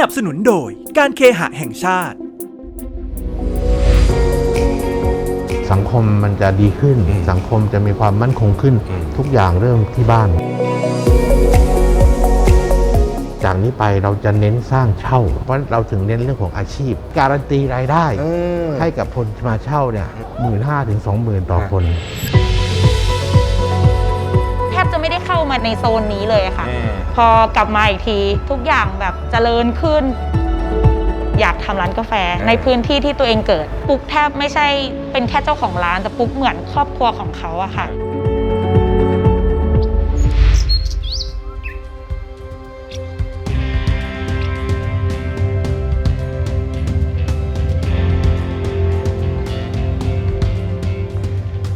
นับสนุนโดยการเคหะแห่งชาติ สังคมมันจะดีขึ้น สังคมจะมีความมั่นคงขึ้น ทุกอย่างเริ่มที่บ้าน จากนี้ไปเราจะเน้นสร้างเช่า เพราะเราถึงเน้นเรื่องของอาชีพ การันตีรายได้ ให้กับคนที่มาเช่าเนี่ยหมื่นห้าถึงสองหมื่นต่อคนแทบจะไม่ได้เข้ามาในโซนนี้เลยค่ะ พอกลับมาอีกทีทุกอย่างแบบเจริญขึ้น อยากทำร้านกาแฟในพื้นที่ที่ตัวเองเกิด ปุ๊กแทบไม่ใช่เป็นแค่เจ้าของร้านแต่ปุ๊กเหมือนครอบครัวของเขาอะค่ะ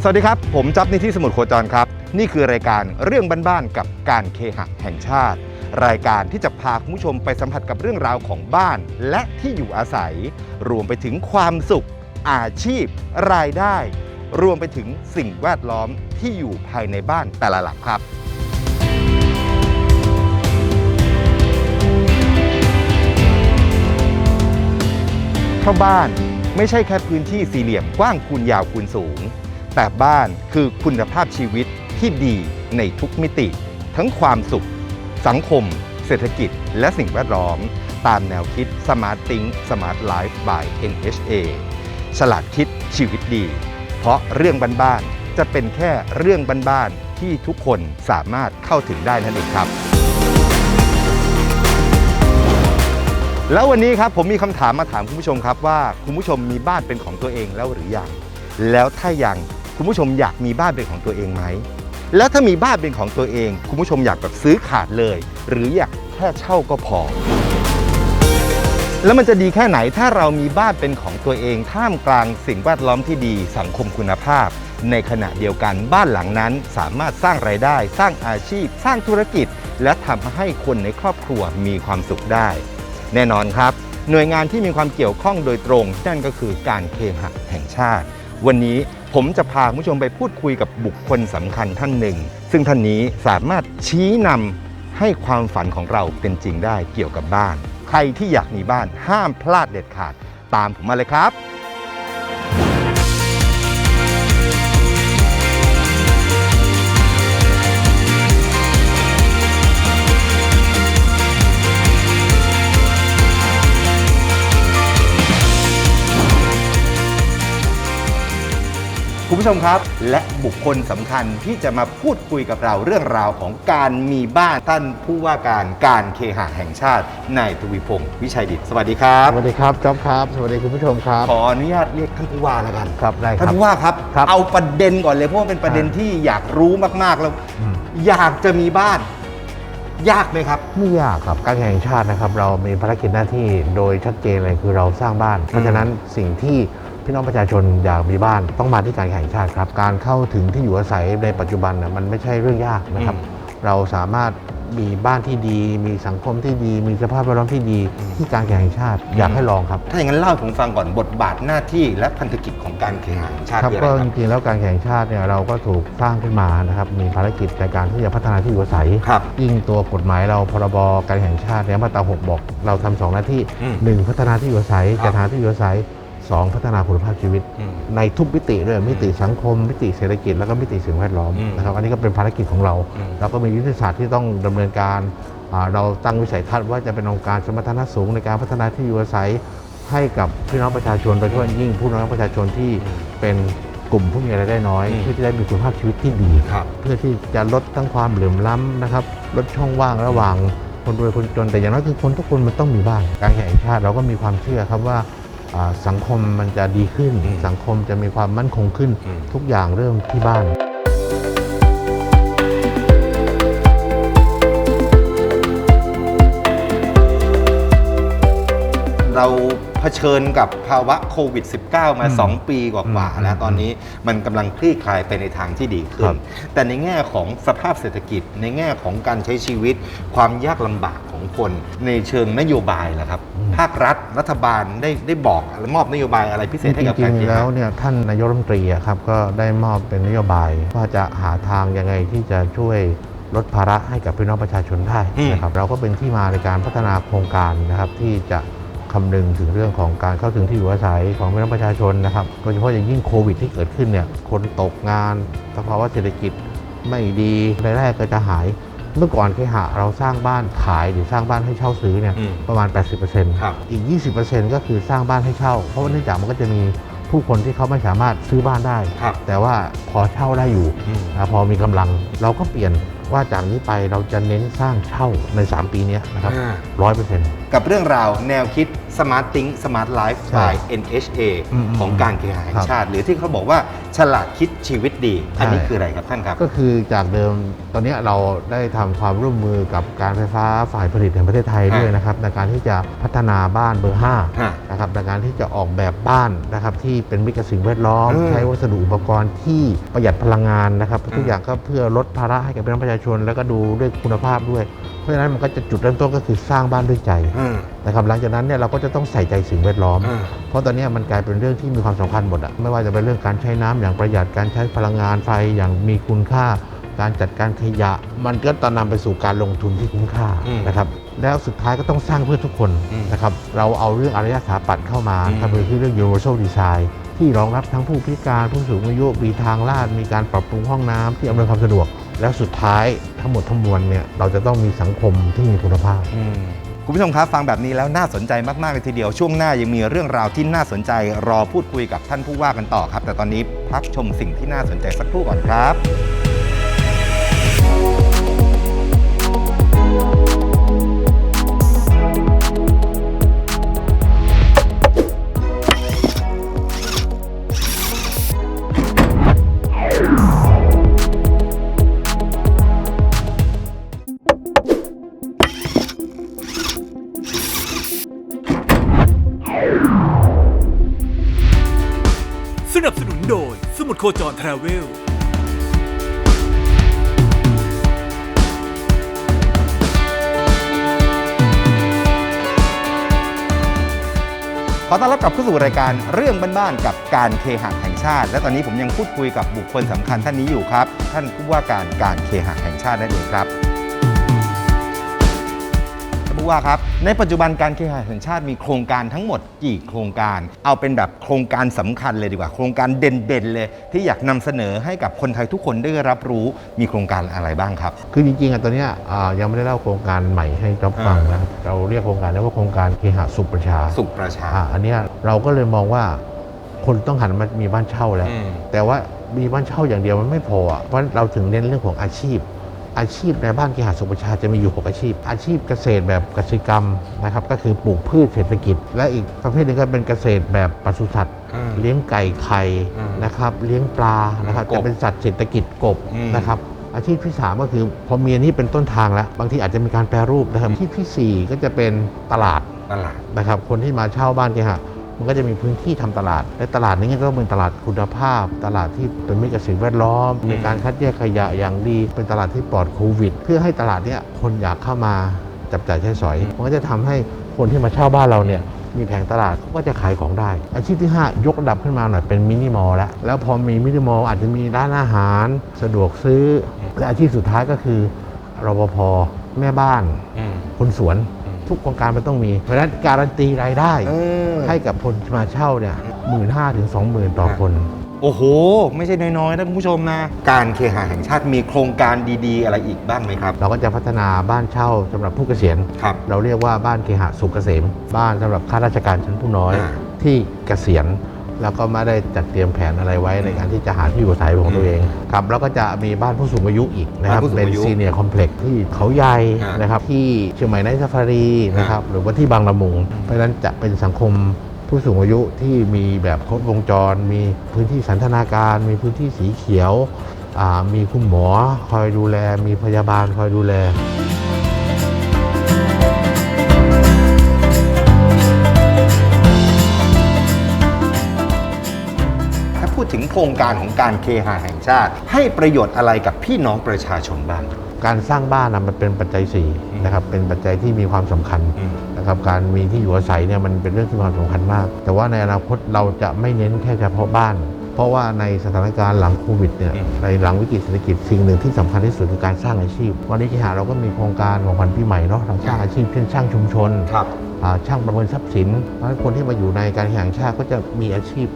สวัสดีครับ ผมจับนิธิสมุทรโคจรครับ นี่คือรายการเรื่องบ้านๆกับการเคหะแห่งชาติ รายการที่จะพาคุณผู้ชมไปสัมผัสกับเรื่องราวของบ้าน และที่อยู่อาศัย รวมไปถึงความสุข อาชีพ รายได้ รวมไปถึงสิ่งแวดล้อมที่อยู่ภายในบ้านแต่ละหลังครับ เพราะบ้านไม่ใช่แค่พื้นที่สี่เหลี่ยมกว้างคูณยาวคูณสูง แต่บ้านคือคุณภาพชีวิต ที่ดีในทุกมิติ ทั้งความสุข สังคม เศรษฐกิจ และสิ่งแวดล้อม ตามแนวคิด Smart Think Smart Life by NHA ฉลาดคิดชีวิตดี เพราะเรื่องบ้านๆจะเป็นแค่เรื่องบ้านๆที่ทุกคนสามารถเข้าถึงได้นั่นเองครับ แล้ววันนี้ครับผมมีคำถามมาถามคุณผู้ชมครับว่าคุณผู้ชมมีบ้านเป็นของตัวเองแล้วหรือยังแล้วถ้ายังคุณผู้ชมอยากมีบ้านเป็นของตัวเองไหม แล้วถ้ามีบ้านเป็นของตัวเอง คุณผู้ชมอยากแบบซื้อขาดเลย หรืออยากแค่เช่าก็พอ แล้วมันจะดีแค่ไหนถ้าเรามีบ้านเป็นของตัวเอง ท่ามกลางสิ่งแวดล้อมที่ดีสังคมคุณภาพ ในขณะเดียวกันบ้านหลังนั้น สามารถสร้างไรายได้ สร้างอาชีพ สร้างธุรกิจ และทำให้คนในครอบครัวมีความสุขได้ แน่นอนครับ หน่วยงานที่มีความเกี่ยวข้องโดยตรงนั่นก็คือการเคหะแห่งชาติ วันนี้ ผมจะพาคุณผู้ชมไปพูดคุยกับบุคคลสำคัญท่านหนึ่ง ซึ่งท่านนี้สามารถชี้นำให้ความฝันของเราเป็นจริงได้เกี่ยวกับบ้าน ใครที่อยากมีบ้านห้ามพลาดเด็ดขาดตามผมมาเลยครับ คุณผู้ชมครับ และบุคคลสำคัญที่จะมาพูดคุยกับเราเรื่องราวของการมีบ้านท่านผู้ว่าการการเคหะแห่งชาตินายทวีพงศ์วิชัยดิตสวัสดีครับ สวัสดีครับจ๊อบครับ สวัสดีคุณผู้ชมครับ ขออนุญาตเรียกท่านผู้ว่าแล้วกันครับได้คท่านรับผู้ว่าครับ ครับเอาประเด็นก่อนเลยเพราะว่าเป็นประเด็นที่อยากรู้มากๆแล้ว อืม อยากจะมีบ้าน ยากไหมครับ ไม่ยากครับการแข่งชาตินะครับ เรามีภารกิจหน้าที่โดยชัดเจนเลยคือเราสร้างบ้าน เพราะฉะนั้นสิ่งที่ พี่น้องประชาชนอยากมีบ้านต้องมาที่การแข่งชาติครับ การเข้าถึงที่อยู่อาศัยในปัจจุบันนะมันไม่ใช่เรื่องยากนะครับอืมเราสามารถมีบ้านที่ดี มีสังคมที่ดี มีสภาพแวดล้อมที่ดีที่การแข่งชาติอยากให้ลองครับ ถ้าอย่างนั้นเล่าให้ผมฟังก่อนบทบาทหน้าที่และพันธกิจของการเคหะแห่งชาติครับมีอะไรก็คจรับริงๆแล้วการแข่งชาติเนี่ยเราก็ถูกสร้างขึ้นมานะครับ มีภารกิจในการที่จะพัฒนาที่อยู่อาศัยครับยิ่งตัวกฎหมายเราพรบการแข่งชาติเนี่ยมาตราหกบอก เราทำสองหน้าที่อืมหนึ่งพัฒนาที่อยู่อาศัยครับจัดหาที่อยู่อาศัย สองพัฒนาคุณภาพชีวิตอืมในทุกมิติด้วยมิติสังคม มิติเศรษฐกิจแล้วก็มิติสิ่งแวดล้อมอืมนะครับอันนี้ก็เป็นภารกิจของเราอืมเราก็มียุทธศาสตร์ที่ต้องดำเนินการอ่าเราตั้งวิสัยทัศน์ว่าจะเป็นองค์การสมรรถนะสูงในการพัฒนาที่อยู่อาศัยให้กับพี่น้องประชาชนโดยเฉพาะยิ่งผู้น้องประชาชนที่เป็นกลุ่มผู้มีรายได้น้อยอืมเพื่อที่ได้มีคุณภาพชีวิตที่ดีครับเพื่อที่จะลดทั้งความเหลื่อมล้ำนะครับลดช่องว่างระหว่างคนรวยคนจนแต่อย่างน้อยคือคนทุกคนมันต้องมีบ้านการแข่งชาติเราก็มีความเชื่อครับว่าอ่า สังคมมันจะดีขึ้นอืมสังคมจะมีความมั่นคงขึ้นอืมทุกอย่างเริ่มที่บ้านเราเผชิญกับภาวะโควิด -19 มาอืม2ปีกว่าๆแล้วอืมตอนนี้มันกำลังคลี่คลายไปในทางที่ดีขึ้ครันบแต่ในแง่ของสภาพเศรษฐกิจ ในแง่ของการใช้ชีวิตความยากลำบาก ของคนในเชิงนโยบายล่ะครับ ภาครัฐรัฐบาลได้ได้บอกหรือมอบนโยบายอะไรพิเศษให้กับจการริเคงๆหะแล้วเนี่ยท่านนายกรัฐมนตรีอะครับก็ได้มอบเป็นนโยบายว่าจะหาทางยังไงที่จะช่วยลดภาระให้กับพี่น้องประชาชนได้อืมนะครับเราก็เป็นที่มาในการพัฒนาโครงการนะครับที่จะคำนึงถึงเรื่องของการเข้าถึงที่อยู่อาศัยของพี่น้องประชาชนนะครับโดยเฉพาะอย่างยิ่งโควิดที่เกิดขึ้นเนี่ยคนตกงานสภาวะเศรษฐกิจไม่ดีรายได้ก็จะหาย เมื่อก่อนเคหะเราสร้างบ้านขายหรือสร้างบ้านให้เช่าซื้อเนี่ยอืมประมาณ 80%ครับ อีก 20%ก็คือสร้างบ้านให้เช่า เพราะว่าเนื่องจากมันก็จะมีผู้คนที่เขาไม่สามารถซื้อบ้านได้ ครับ แต่ว่าพอเช่าได้อยู่อืม อ่าพอมีกำลังเราก็เปลี่ยนว่าจากนี้ไปเราจะเน้นสร้างเช่าใน 3 ปีเนี้ยนะครับอ่า ร้อยเปอร์เซ็นต์กับเรื่องราวแนวคิด Smart Think Smart Life ใช่ by NHA อืมอืมของการเคหะแห่ครังบชาติ หรือที่เขาบอกว่าฉลาดคิดชีวิตดี อันนี้ใช่ คืออะไรครับท่านครับ ก็คือจากเดิมตอนนี้เราได้ทำความร่วมมือกับการไฟฟ้าฝ่ายผลิตแห่งประเทศไทยด้วยนะครับในการที่จะพัฒนาบ้านเบอร์ฮะ5นะครับในการที่จะออกแบบบ้านนะครับที่เป็นมิตรกับสิ่งแวดล้อม อืมใช้วัสดุอุปกรณ์ที่ประหยัดพลังงานนะครับอืมทุกอย่างก็เพื่อลดภาระให้กับพี่น้องประชาชน แล้วก็ดูด้วยคุณภาพด้วย เพราะฉะนั้นมันก็จะจุดเริ่มต้นก็คือสร้างบ้านด้วยใจอืมนะครับหลังจากนั้นเนี่ยเราก็จะต้องใส่ใจสิ่งแวดล้อมอืมเพราะตอนนี้มันกลายเป็นเรื่องที่มีความสำคัญหมดอะไม่ว่าจะเป็นเรื่องการใช้น้ำอย่างประหยัดการใช้พลังงานไฟอย่างมีคุณค่า การจัดการขยะ มันก็ตอนนำไปสู่การลงทุนที่คุ้มค่าอืมนะครับแล้วสุดท้ายก็ต้องสร้างเพื่อทุกคนอืมนะครับเราเอาเรื่องอารยสถาปัตย์เข้ามาอืมทำเป็นที่เรื่อง universal design ที่รองรับทั้งผู้พิการผู้สูงอายุมีทางลาดมีการปรับปรุงห้องน้ำที่อำนวยความสะดวก แล้วสุดท้ายทั้งหมดทั้งมวลเนี่ยเราจะต้องมีสังคมที่มีคุณภาพอืม คุณผู้ชมครับฟังแบบนี้แล้วน่าสนใจมากๆเลยทีเดียวช่วงหน้ายังมีเรื่องราวที่น่าสนใจ รอพูดคุยกับท่านผู้ว่ากันต่อครับ แต่ตอนนี้พักชมสิ่งที่น่าสนใจสักครู่ก่อนครับ วลขอต้อนรับกลับเข้าสู่รายการเรื่องบ้านๆกับการเคหะแห่งชาติ และตอนนี้ผมยังพูดคุยกับบุคคลสำคัญท่านนี้อยู่ครับ ท่านผู้ว่าการการเคหะแห่งชาตินั่นเองครับ ผู้ว่าครับ ในปัจจุบันการเคหะแห่งชาติมีโครงการทั้งหมดกี่โครงการ เอาเป็นแบบโครงการสำคัญเลยดีกว่า โครงการเด่นๆเลย ที่อยากนำเสนอให้กับคนไทยทุกคนได้รับรู้มีโครงการอะไรบ้างครับ คือจริงๆอะตอนเนี้ยอ่ายังไม่ได้เล่าโครงการใหม่ให้จ๊อบฟังนะครับเราเรียกโครงการนี้ว่าโครงการเคหะสุขประชา สุขประชาอ่าอันเนี้ยเราก็เลยมองว่าคนต้องหันมามีบ้านเช่าแล้วอืมแต่ว่ามีบ้านเช่าอย่างเดียวมันไม่พออะเพราะเราถึงเน้นเรื่องของอาชีพ อาชีพในบ้านเคหะสุขประชาจะมีอยู่ 6 อาชีพ อาชีพเกษตรแบบกสิกรรมนะครับก็คือปลูกพืชเศรษฐกิจ และอีกประเภทหนึงก็เป็นเกษตรแบบปศุสัตว์อืมเลี้ยงไก่ไข่อืมนะครับเลี้ยงปลานะครับกบจะเป็นสัตว์เศรษฐกิจกบอืมนะครับอาชีพที่ 3 ก็คือพอมีอันนี้เป็นต้นทางแล้ว บางทีอาจจะมีการแปรรูปนะครับอาชีพทีสี่ 4 ก็จะเป็นตลาดตลาดนะครับคนที่มาเช่าบ้านเคหะ มันก็จะมีพื้นที่ทำตลาด และตลาดนี้ก็ต้องเป็นตลาดคุณภาพ ตลาดที่เป็นมิตรกับสิ่งแวดล้อม มีการคัดแยกขยะอย่างดี เป็นตลาดที่ปลอดโควิด เพื่อให้ตลาดเนี้ยคนอยากเข้ามาจับจ่ายใช้สอย มันก็จะทำให้คนที่มาเช่าบ้านเราเนี่ยมีแผงตลาดเขาก็จะขายของได้ อาชีพที่ 5 ยกระดับขึ้นมาหน่อยเป็นมินิมอลแล้วแล้วพอมีมินิมอลอาจจะมีร้านอาหาร สะดวกซื้อ และอาชีพสุดท้ายก็คือรปภแม่บ้านอืมคนสวนอืม ทุกโครงการมันต้องมี เพราะฉะนั้นการันตีรายได้เออให้กับคนที่มาเช่าเนี่ยหมื่นห้าถึงสองหมื่นต่อคน โอ้โห ไม่ใช่น้อยๆนะคุณผู้ชมนะ การเคหะแห่งชาติมีโครงการดีๆ อะไรอีกบ้างไหมครับ เราก็จะพัฒนาบ้านเช่าสำหรับผู้เกษียณ ครับ เราเรียกว่าบ้านเคหะสุขเกษม บ้านสำหรับข้าราชการชั้นผู้น้อยอ่า ที่เกษียณ แล้วก็ไม่ได้จัดเตรียมแผนอะไรไว้ในการที่จะหาที่อยู่อาศัยของตัวเองครับแล้วก็จะมีบ้านผู้สูงอายุอีกนะครับบ้านผู้สูงเป็นอายุซีเนียร์คอมเพล็กซ์ที่เขาใหญ่อ่านนะครับที่เชียงใหม่ไนท์ซาฟารีนะครับหรือว่าที่บางละมุง เพราะฉะนั้นจะเป็นสังคมผู้สูงอายุที่มีแบบครบวงจร มีพื้นที่สันทนาการ มีพื้นที่สีเขียวอ่ามีคุณหมอคอยดูแล มีพยาบาลคอยดูแล ถึงโครงการของการเคหะแห่งชาติ ให้ประโยชน์อะไรกับพี่น้องประชาชนบ้าง การสร้างบ้านนะมันเป็นปัจจัยสี่นะครับเป็นปัจจัยที่มีความสำคัญอืมนะครับการมีที่อยู่อาศัยเนี่ยมันเป็นเรื่องที่มีความสำคัญมาก แต่ว่าในอนาคตเราจะไม่เน้นแค่เฉพาะบ้าน เพราะว่าในสถานการณ์หลังโควิดเนี่ยอืมในหลังวิกฤตเศรษฐกิจสิ่งหนึ่งที่สำคัญที่สุดคือการสร้างอาชีพ วันนี้ที่หาเราก็มีโครงการของพันปีใหม่เนาะเราสร้างอาชีพเช่นสร้างชุมชนครับอ่าช่างประเมินทรัพย์สินเพราะฉะนั้นคนที่มาอยู่ในการแข่งชาติก็จะมีอาชีพ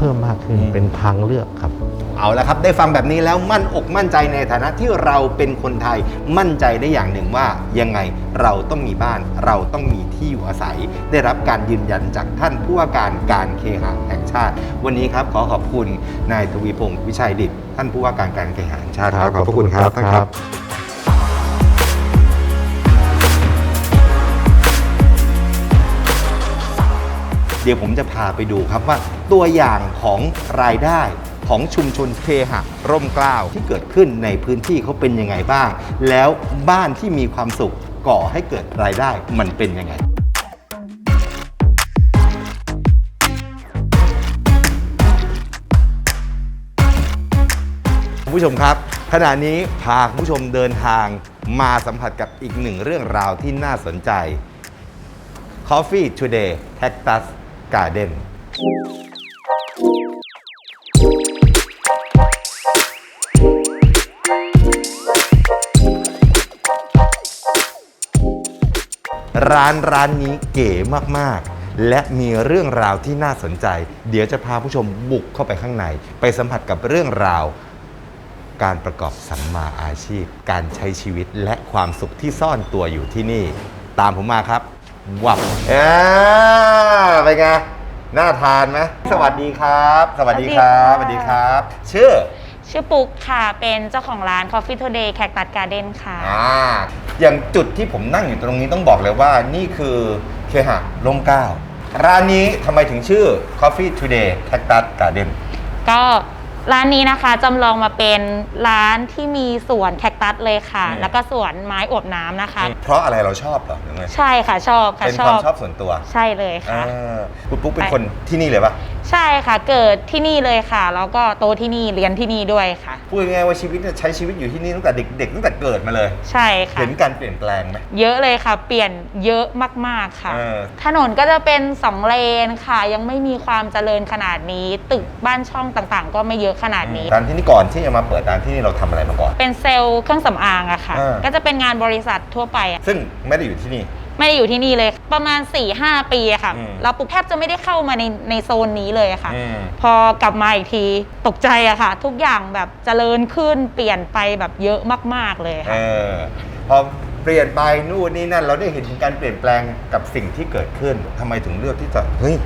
เพิ่มมากขึ้นอืมเป็นทางเลือกครับ เอาละครับ ได้ฟังแบบนี้แล้วมั่นอกมั่นใจในฐานะที่เราเป็นคนไทยมั่นใจได้อย่างหนึ่งว่ายังไงเราต้องมีบ้าน เราต้องมีที่อยู่อาศัย ได้รับการยืนยันจากท่านผู้ว่าการการเคหะแห่งชาติ วันนี้ครับขอขอบคุณนายทวีพงศ์วิชัยดิตท่านผู้ว่าการการเคหะแห่งชาติครับขอบพระคุณครับท่านครับ เดี๋ยวผมจะพาไปดูครับว่า ตัวอย่างของรายได้ของชุมชนเคหะร่มเกล้าที่เกิดขึ้นในพื้นที่เขาเป็นยังไงบ้าง แล้วบ้านที่มีความสุขก่อให้เกิดรายได้มันเป็นยังไงคุณผู้ชมครับขณะนี้พาคุณผู้ชมเดินทางมาสัมผัสกับอีกหนึ่งเรื่องราวที่น่าสนใจ Coffee Today Cactus Garden ร้านร้านนี้เก๋มาก ๆ และมีเรื่องราวที่น่าสนใจ เดี๋ยวจะพาผู้ชมบุกเข้าไปข้างใน ไปสัมผัสกับเรื่องราว การประกอบสัมมาอาชีพ การใช้ชีวิตและความสุขที่ซ่อนตัวอยู่ที่นี่ ตามผมมาครับ วับเอ้าเป็นไงน่าทานไหมสวัสดีครับ สวัสดีครับสสวัวัสสดีดีคค่ะรับ ชื่อ ชื่อปุ๊กค่ะ เป็นเจ้าของร้าน Coffee Today Cactus Garden ค่ะ อ่าอย่างจุดที่ผมนั่งอยู่ตรงนี้ต้องบอกเลยว่านี่คือเคหะร่มเกล้าร้านนี้ทำไมถึงชื่อ Coffee Today Cactus Garden ก็ ร้านนี้นะคะจำลองมาเป็นร้านที่มีสวนแคคตัสเลยค่ะ อืม แล้วก็สวนไม้อวบน้ำนะคะ เพราะอะไรเราชอบเหรอหรือไงใช่ค่ะชอบค่ะเป็นชความอบชอบส่วนตัวใช่เลยค่ะอ่าคุณปุ๊กเป็นคนที่นี่เลยปะ ใช่ค่ะ เกิดที่นี่เลยค่ะ แล้วก็โตที่นี่เรียนที่นี่ด้วยค่ะ พูดง่ายๆว่าชีวิตเนี่ยใช้ชีวิตอยู่ที่นี่ตั้งแต่เด็กๆตั้งแต่เกิดมาเลย ใช่ค่ะ เห็นการเปลี่ยนแปลงไหม เยอะเลยค่ะ เปลี่ยนเยอะมากๆค่ะ เออ ถนนก็จะเป็นสองเลนค่ะ ยังไม่มีความเจริญขนาดนี้ ตึกบ้านช่องต่างๆ ก็ไม่เยอะขนาดนี้ ร้านที่นี่ก่อนที่จะมาเปิดร้านที่นี่เราทำอะไรมาก่อน เป็นเซลล์เครื่องสำอางอะค่ะอ่าก็จะเป็นงานบริษัททั่วไปอะซึ่งไม่ได้อยู่ที่นี่ ไม่ได้อยู่ที่นี่เลย ประมาณ4-5ปีอะค่ะ อืมเราปุ๊บแทบจะไม่ได้เข้ามาในในโซนนี้เลยอะค่ะ อืม พอกลับมาอีกทีตกใจอะค่ะ ทุกอย่างแบบเจริญขึ้นเปลี่ยนไปแบบเยอะมากๆเลยเอค่ะ อพอเปลี่ยนไปนู่นนี่นั่นเราได้เห็นถึงการเปลี่ยนแปลงกับสิ่งที่เกิดขึ้นทำไมถึงเลือกที่จะเฮ้ย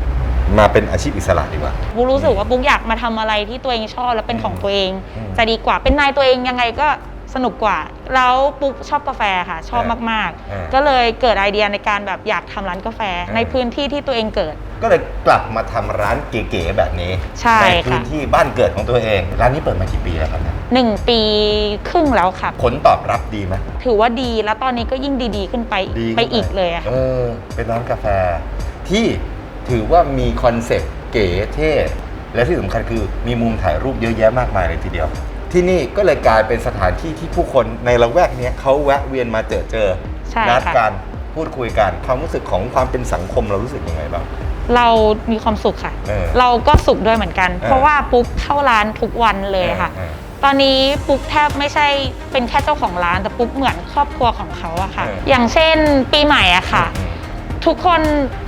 มาเป็นอาชีพอิสระดีกว่าปุ๊กรู้สึกว่าปุ๊กอยากมาทำอะไรที่ตัวเองชอบและเป็นของตัวเอง อืมจะดีกว่าเป็นนายตัวเองยังไงก็ สนุกกว่า แล้วปุ๊กชอบกาแฟค่ะ ชอบเออมากเออๆก็เลยเกิดไอเดียในการแบบอยากทำร้านกาแฟเออในพื้นที่ที่ตัวเองเกิด ก็เลยกลับมาทำร้านเก๋ๆแบบนี้ใช่พื้นค่ะ ที่บ้านเกิดของตัวเอง ร้านนี้เปิดมากี่ปีแล้วครับเนี่ยหนึ่งปีครึ่งแล้วค่ะ ผลตอบรับดีไหมถือว่าดีแล้วตอนนี้ก็ยิ่งดีๆ ขึ้นไปดีไปอีกเลยอะค่ะ เออ เป็นร้านกาแฟ ที่ถือว่ามีคอนเซ็ปต์เก๋เท่และที่สำคัญคือมีมุมถ่ายรูปเยอะแยะมากมายเลยทีเดียว ที่นี่ก็เลยกลายเป็นสถานที่ที่ผู้คนในละแวกเนี้ยเขาแวะเวียนมาเจอเจอใช่นัดค่ะ กันพูดคุยกันความรู้สึกของความเป็นสังคมเรารู้สึกยังไงบ้าง เรามีความสุขค่ะ เออเราก็สุขด้วยเหมือนกัน เออ เพราะว่าปุ๊กเข้าร้านทุกวันเลยค่ะเออ ตอนนี้ปุ๊กแทบไม่ใช่เป็นแค่เจ้าของร้านแต่ปุ๊กเหมือนครอบครัวของเขาอะค่ะ เอออ อย่างเช่นปีใหม่อะค่ะ อืม ทุกคน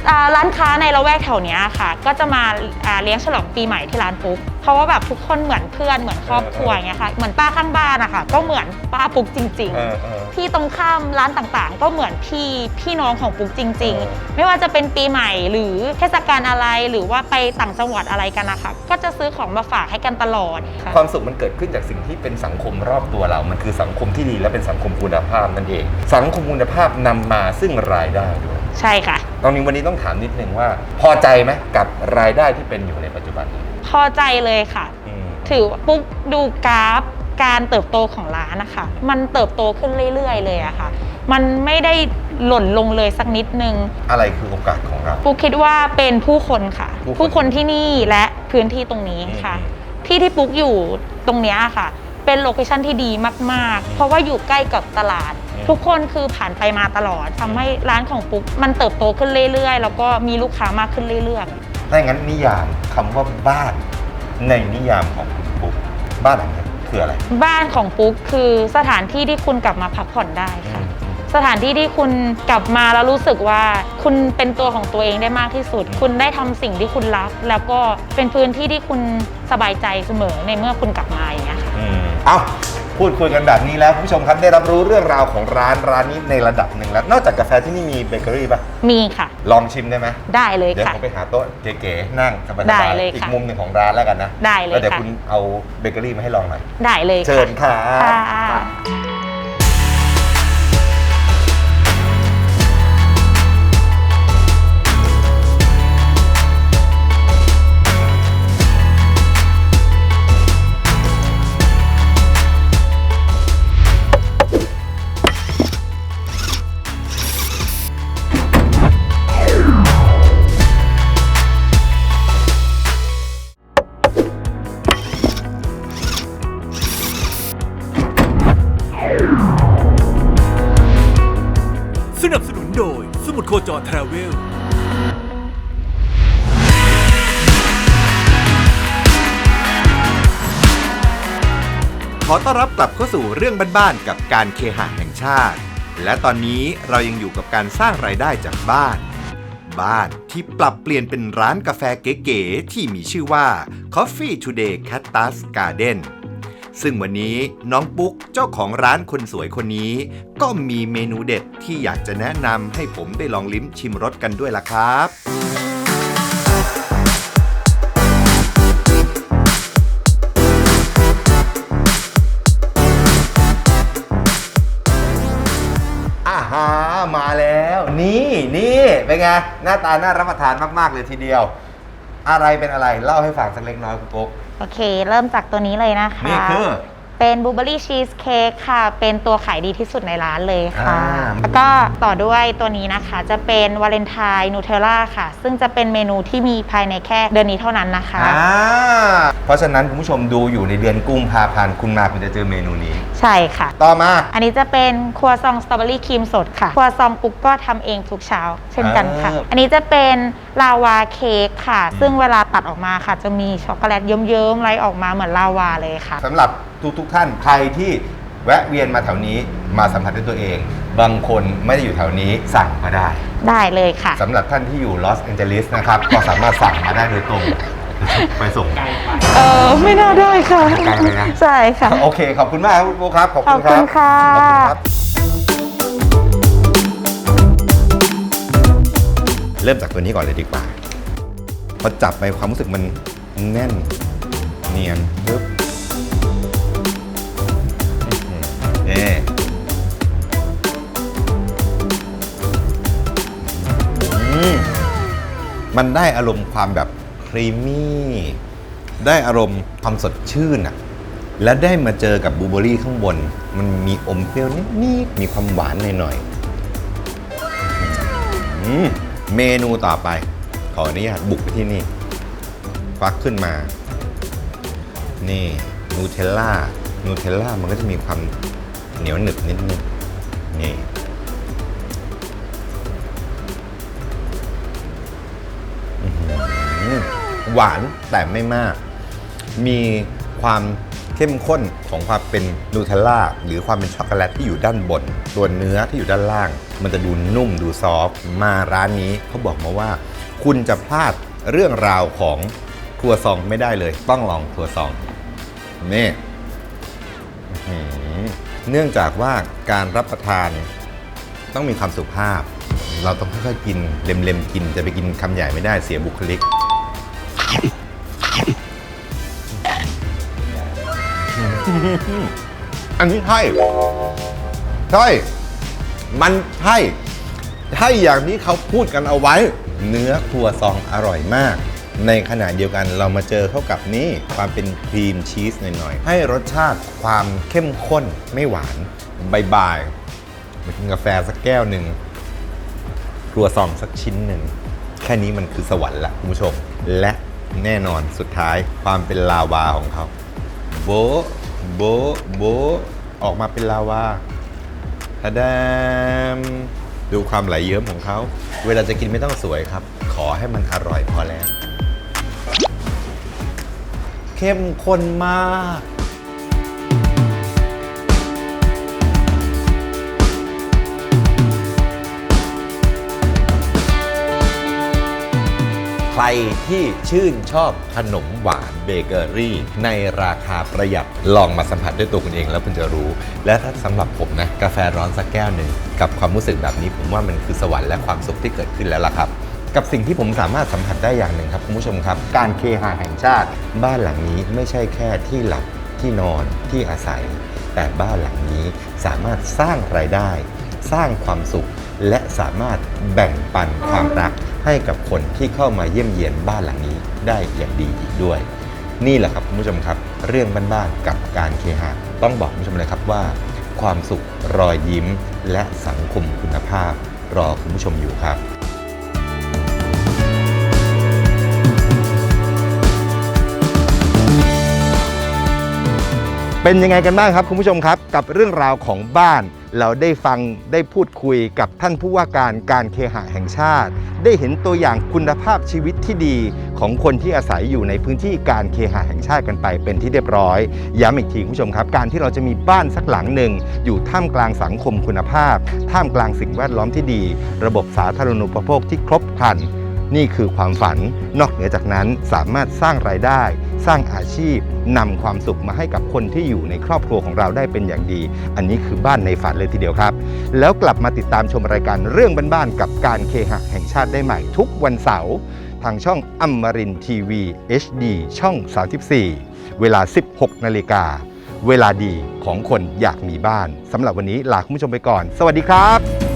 อ่าร้านค้าในละแวกแถวเนี้ยค่ะ ก็จะมาอ่าเลี้ยงฉลองปีใหม่ที่ร้านปุ๊ก เพราะว่าแบบทุกคนเหมือนเพื่อนเหมือนครอบครัวอย่างเงี้ยค่ะเหมือนป้าข้างบ้านอะค่ะก็เหมือนป้าปุ๊กจริง เอๆอเออที่ตรงข้ามร้านต่างๆ ก็เหมือนพี่พี่น้องของปุ๊กจริง เออ ๆ ไม่ว่าจะเป็นปีใหม่หรือเทศกาลอะไรหรือว่าไปต่างจังหวัดอะไรกันนะคะก็จะซื้อของมาฝากให้กันตลอดค่ะ ความสุขมันเกิดขึ้นจากสิ่งที่เป็นสังคมรอบตัวเรา มันคือสังคมที่ดีและเป็นสังคมคุณภาพนั่นเอง สังคมคุณภาพนำมาซึ่งรายได้ด้วยใช่ค่ะตรงนี้วันนี้ต้องถามนิดนึงว่า พอใจไหมกับรายได้ที่เป็นอยู่ในปัจจุบันนี้ พอใจเลยค่ะ อืม ถือว่าปุ๊กดูกราฟการเติบโตของร้านนะคะ มันเติบโตขึ้นเรื่อย ๆ เลยอะค่ะ มันไม่ได้หล่นลงเลยสักนิดนึง อะไรคือโอกาสของเราปุ๊กคิดว่าเป็นผู้คนค่ะ ผู้คนผู้คนที่นี่และพื้นที่ตรงนี้ค่ะ อืมที่ที่ปุ๊กอยู่ตรงเนี้ยค่ะ เป็นโลเคชั่นที่ดีมากๆ เพราะว่าอยู่ใกล้กับตลาดทุกคนคือผ่านไปมาตลอดทำให้ร้านของปุ๊กมันเติบโตขึ้นเรื่อยๆ แล้วก็มีลูกค้ามากขึ้นเรื่อยๆ ถ้าอย่างนั้นนิยามคำว่าบ้านในนิยามของคุณปุ๊กบ้านหลังนี้คืออะไรบ้านของปุ๊กคือสถานที่ที่คุณกลับมาพักผ่อนได้ค่ะ สถานที่ที่คุณกลับมาแล้วรู้สึกว่า คุณเป็นตัวของตัวเองได้มากที่สุด คุณได้ทำสิ่งที่คุณรัก แล้วก็เป็นพื้นที่ที่คุณสบายใจเสมอในเมื่อคุณกลับมาอย่างเงี้ยค่ะ อืมเอา พูดคุยกันแบบนี้แล้วคุณผู้ชมครับได้รับรู้เรื่องราวของร้านร้านนี้ในระดับหนึ่งแล้ว นอกจากกาแฟที่นี่มีเบเกอรี่ป่ะ มีค่ะ ลองชิมได้ไหมได้เลยเดี๋ยวค่ะ ผมไปหาโต๊ะเก๋ๆนั่งสบายๆได้เลยอีกค่ะมุมหนึ่งของร้านแล้วกันนะได้เลยแล้วเดี๋ยวค่ะ คุณเอาเบเกอรี่มาให้ลองหน่อยได้เลยเชิญค่ะ ค่ะ ขอต้อนรับกลับเข้าสู่เรื่องบ้านๆกับการเคหะแห่งชาติ และตอนนี้เรายังอยู่กับการสร้างรายได้จากบ้าน บ้านที่ปรับเปลี่ยนเป็นร้านกาแฟเก๋ๆที่มีชื่อว่า Coffee Today Cactus Garden ซึ่งวันนี้น้องปุ๊กเจ้าของร้านคนสวยคนนี้ ก็มีเมนูเด็ดที่อยากจะแนะนำให้ผมได้ลองลิ้มชิมรสกันด้วยล่ะครับ มาแล้ว นี่นี่เป็นไงหน้าตาน่ารับประทานมาก ๆ เลยทีเดียว อะไรเป็นอะไรเล่าให้ฟังสักเล็กน้อยคุณปุ๊ก โอเค เริ่มจากตัวนี้เลยนะคะ นี่คือ เป็นบลูเบอรี่ชีสเค้กค่ะ เป็นตัวขายดีที่สุดในร้านเลยค่ะ อ่า แล้วก็ต่อด้วยตัวนี้นะคะ จะเป็นวาเลนไทน์นูเทลล่าค่ะ ซึ่งจะเป็นเมนูที่มีภายในแค่เดือนนี้เท่านั้นนะคะ อ่าเพราะฉะนั้นคุณผู้ชมดูอยู่ในเดือนกุมภาพันธ์คุณมาคุณจะเจอเมนูนี้ ใช่ค่ะ ต่อมา อันนี้จะเป็นครัวซองสตรอเบอรี่ครีมสดค่ะ ครัวซองปุ๊กก็ทำเองทุกเช้า เช่นกันค่ะ อ่าอันนี้จะเป็นลาวาเค้กค่ะซึ่งเวลาตัดออกมาค่ะ จะมีช็อกโกแลตเยิ้มๆไหลออกมาเหมือนลาวาเลยค่ะ สำหรับทุกทุกๆท่านใครที่แวะเวียนมาแถวนี้มาสัมผัสด้วยตัวเอง บางคนไม่ได้อยู่แถวนี้สั่งมาได้ ได้เลยค่ะ สำหรับท่านที่อยู่ลอสแอนเจลิสนะครับ ก็สามารถสั่งมาได้โดยตรง ไปส่งเออไม่น่าได้ค่ะไกลไหมนะ ใช่ค่ะ โอเค ขอบคุณมากครับคุณโบครับ ขอบคุณคขอบคุรับณค่ะ ขอบคุณครับ เริ่มจากตัวนี้ก่อนเลยดีกว่า พอจับไปความรู้สึกมันแน่น เนียนปึ๊บ นี่มันได้อารมณ์ความแบบครีมมี่ ได้อารมณ์ความสดชื่นอะและได้มาเจอกับบลูเบอรี่ข้างบน มันมีอมเปรี้ยวนิดๆมีความหวานหน่อยๆเมนูต่อไป ขออนุญาตบุกไปที่นี่ฟักขึ้นมา นี่นูเทลล่านูเทลล่ามันก็จะมีความ เหนียวหนึบนิดนึงนี่หวานแต่ไม่มาก มีความเข้มข้นของความเป็นนูเทลล่าหรือความเป็นช็อกโกแลตที่อยู่ด้านบน ตัวเนื้อที่อยู่ด้านล่าง มันจะดูนุ่มดูซอฟต์มาร้านนี้เขาบอกมาว่า คุณจะพลาดเรื่องราวของครัวซองไม่ได้เลย ต้องลองครัวซองนี่ เนื่องจากว่าการรับประทานต้องมีความสุภาพ เราต้องค่อยๆกินเล็มๆกิน จะไปกินคำใหญ่ไม่ได้เสียบุคลิก อันนี้ใช่ใช่มันใช่ใช่อย่างที่เขาพูดกันเอาไว้ เนื้อครัวซองอร่อยมาก ในขณะเดียวกันเรามาเจอเข้ากับนี่ความเป็นครีมชีสหน่อยๆ ให้รสชาติความเข้มข้นไม่หวานบายๆมากินกาแฟสักแก้วหนึ่งครัวซองสักชิ้นหนึ่ง แค่นี้มันคือสวรรค์ละคุณผู้ชม และแน่นอนสุดท้ายความเป็นลาวาของเขา โบโบโบออกมาเป็นลาวาทะแดมดูความไหลเยิ้มของเขา เวลาจะกินไม่ต้องสวยครับ ขอให้มันอร่อยพอแล้ว เข้มข้นมาก ใครที่ชื่นชอบขนมหวานเบเกอรี่ ในราคาประหยัดลองมาสัมผัสด้วยตัวคุณเองแล้วคุณจะรู้ และถ้าสำหรับผมนะ กาแฟร้อนสักแก้วหนึ่ง กับความรู้สึกแบบนี้ผมว่ามันคือสวรรค์และความสุขที่เกิดขึ้นแล้วล่ะครับ กับสิ่งที่ผมสามารถสัมผัสได้อย่างหนึ่งครับคุณผู้ชมครับ การเคหะแห่งชาติ บ้านหลังนี้ไม่ใช่แค่ที่หลับที่นอนที่อาศัย แต่บ้านหลังนี้สามารถสร้างรายได้ สร้างความสุข และสามารถแบ่งปันความรักให้กับคนที่เข้ามาเยี่ยมเยียนบ้านหลังนี้ได้อย่างดีอีกด้วย นี่แหละครับคุณผู้ชมครับ เรื่องบ้านๆกับการเคหะต้องบอกคุณผู้ชมเลยครับว่า ความสุขรอยยิ้ม และสังคมคุณภาพ รอคุณผู้ชมอยู่ครับ เป็นยังไงกันบ้างครับคุณผู้ชมครับกับเรื่องราวของบ้าน เราได้ฟังได้พูดคุยกับท่านผู้ว่าการการเคหะแห่งชาติ ได้เห็นตัวอย่างคุณภาพชีวิตที่ดีของคนที่อาศัยอยู่ในพื้นที่การเคหะแห่งชาติกันไปเป็นที่เรียบร้อย ย้ำอีกทีคุณผู้ชมครับ การที่เราจะมีบ้านสักหลังหนึ่งอยู่ท่ามกลางสังคมคุณภาพ ท่ามกลางสิ่งแวดล้อมที่ดี ระบบสาธารณูปโภคที่ครบครันนี่คือความฝัน นอกเหนือจากนั้นสามารถสร้างรายได้ สร้างอาชีพนำความสุขมาให้กับคนที่อยู่ในครอบครัวของเราได้เป็นอย่างดี อันนี้คือบ้านในฝันเลยทีเดียวครับ แล้วกลับมาติดตามชมรายการเรื่องบ้านๆกับการเคหะแห่งชาติได้ใหม่ทุกวันเสาร์ทางช่องอมรินทีวี HD ช่อง 34 เวลา 16 นาฬิกา เวลาดีของคนอยากมีบ้านสำหรับวันนี้ลาคุณผู้ชมไปก่อน สวัสดีครับ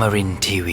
Amarin Tiwi.